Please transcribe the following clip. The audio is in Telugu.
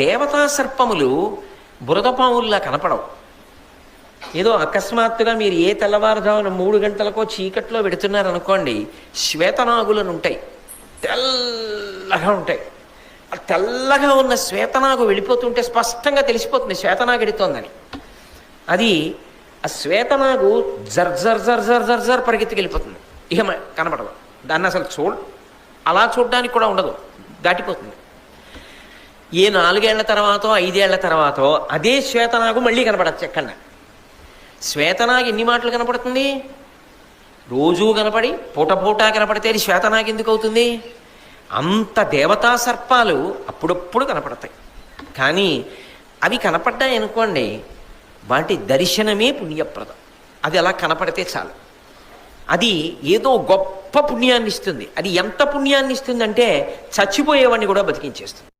దేవతా సర్పములు బురదపాముల్లా కనపడవు. ఏదో అకస్మాత్తుగా మీరు ఏ తెల్లవారుజామున మూడు గంటలకో చీకట్లో పెడుతున్నారనుకోండి శ్వేతనాగులను ఉంటాయి. తెల్లగా ఉంటాయి. ఆ తెల్లగా ఉన్న శ్వేతనాగు వెళ్ళిపోతుంటే స్పష్టంగా తెలిసిపోతుంది శ్వేతనాగు ఎడుతోందని. అది ఆ శ్వేతనాగు జర్ జర్ జర్ జర్ జర్ జర్ పరిగెత్తుకెళ్ళిపోతుంది. ఇక కనపడదు దాన్ని అసలు చూడ అలా చూడడానికి కూడా ఉండదు. దాటిపోతుంది. ఏ నాలుగేళ్ళ తర్వాతో ఐదేళ్ళ తర్వాతో అదే శ్వేతనాగు మళ్ళీ కనపడచ్చు ఎక్కడ శ్వేతనాగు ఎన్ని మాటలు కనపడుతుంది? రోజూ కనపడి పూట పూట కనపడితే అది శ్వేతనాగు ఎందుకు అవుతుంది? అంత దేవతా సర్పాలు అప్పుడప్పుడు కనపడతాయి. కానీ అవి కనపడ్డాయి అనుకోండి వాటి దర్శనమే పుణ్యప్రదం. అది అలా కనపడితే చాలు. అది ఏదో గొప్ప పుణ్యాన్ని ఇస్తుంది అది ఎంత పుణ్యాన్ని ఇస్తుందంటే చచ్చిపోయేవాడిని కూడా బతికించేస్తుంది.